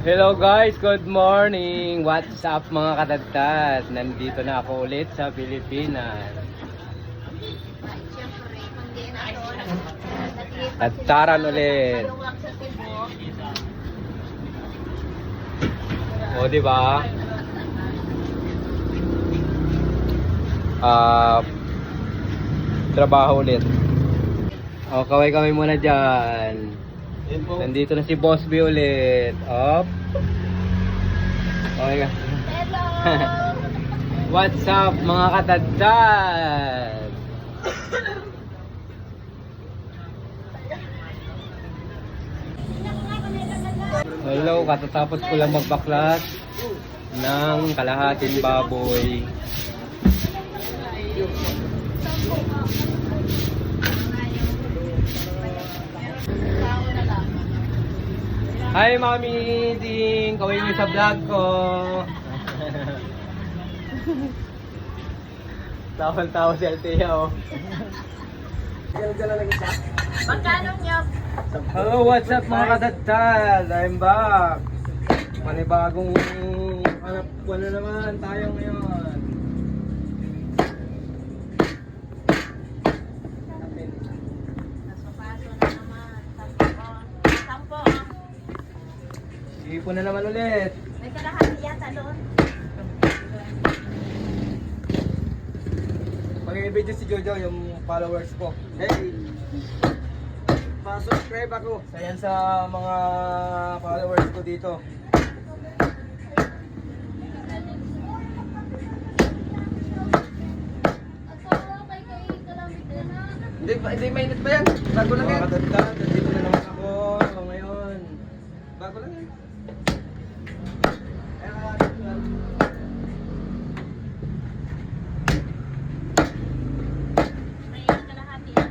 Hello guys, good morning! What's up mga katagtad? Nandito na ako ulit sa Pilipinas. Doon. Tagtaran ulit. O, di ba? Ah, trabaho ulit. O, kaway-kaway muna dyan. Nandito na si Boss B ulit. Up. Okay ka. Hello! What's up mga katagtad? Hello, katatapos ko lang magbaklas ng kalahating baboy. Tao na lang. Hi Mami Ding! Kawin niyo sa vlog ko! Tawang-tawa si Althea oh. Magkano niya? Hello, what's up mga katatad? I'm back! Panibagong hanap ko na naman tayo ngayon. Sipon na naman ulit. May kalahati yata doon. Pag-i-video si Jojo yung followers ko. Hey! Pa-subscribe ako. Sayan sa mga followers ko dito. Hindi, hindi mainit ba yan? Bago lang yan. Mga katatad, nandito na naman ako ako ngayon. Bago lang yan. May kalahati yan.